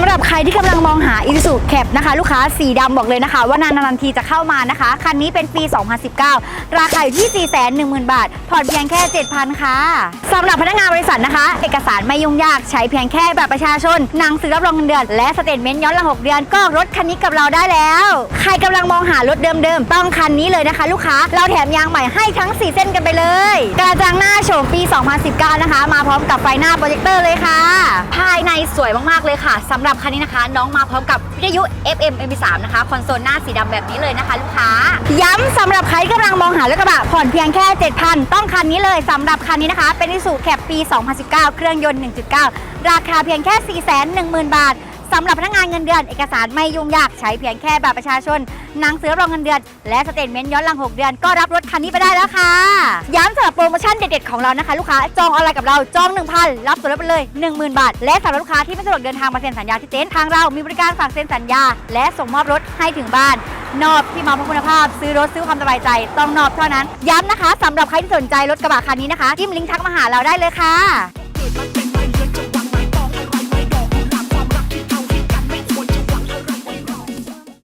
ำหรับใครที่กำลังมองหา i s u z u Cap นะคะลูกค้าสีดำบอกเลยนะคะ ว่านานๆทีจะเข้ามานะคะ คันนี้เป็นปี 2019 ราคาอยู่ที่ 410,000 บาท ผ่อนเพียงแค่ 7,000 ค่ะสำหรับพนักงานบริษัทนะคะ เอกสารไม่ยุ่งยากใช้เพียงแค่แบบประชาชนหนังสือรับรองเงินเดือน และสเตทเมนต์ย้อนหลัง 6 เดือนก็รถคันนี้กับเราได้แล้ว ใครกำลังมองหารถเดิมๆต้องคันนี้เลยนะคะ ลูกค้าเราแถมยางใหม่ให้ทั้ง 4 เส้นกันไปเลยกระจา 2019 นะคะ มาพร้อมกับไฟหน้าโปรเจคเตอร์เลยค่ะ ภายในสวยมากๆเลยค่ะสำหรับคันนี้นะคะ น้องมาพร้อมกับวิทยุ FM MP3 นะคะคอนโซลหน้าสีดำแบบนี้เลยนะคะลูกค้า ย้ำสำหรับใครกำลังมองหารถกระบะผ่อนเพียงแค่ 7,000 ต้องคันนี้เลยสำหรับคันนี้นะคะ เป็น i s u z u Cap ปี 2019 เครื่องยนต์ 1.9 ราคาเพียงแค่ 410,000 บาท สำหรับพนักงานเงินเดือนเอกสารไม่ยุ่งยากใช้เพียงแค่แบบประชาชนหนังสือรับรองเงินเดือน และสเตทเมนต์ย้อนหลัง 6 เดือนก็รับรถคันนี้ไปได้แล้วค่ะ ย้ำสำหรับโปรโมชั่นเด็ดๆของเรานะคะลูกค้าจองออนไลน์กับเราจอง 1,000 รับส่วนลดไปเลย 10,000 บาท และสำหรับลูกค้าที่ไม่สะดวกเดินทางมาเซ็นสัญญาที่เต็นท์ทางเรามีบริการฝากเซ็นสัญญา และส่งมอบรถให้ถึงบ้านนอบที่มาเพราะคุณภาพ ซื้อรถซื้อความสบายใจ ต้องนอบเท่านั้น ย้ำนะคะสำหรับใครที่สนใจรถกระบะคันนี้นะคะจิ้มลิงก์ทักมาหาเราได้เลยค่ะ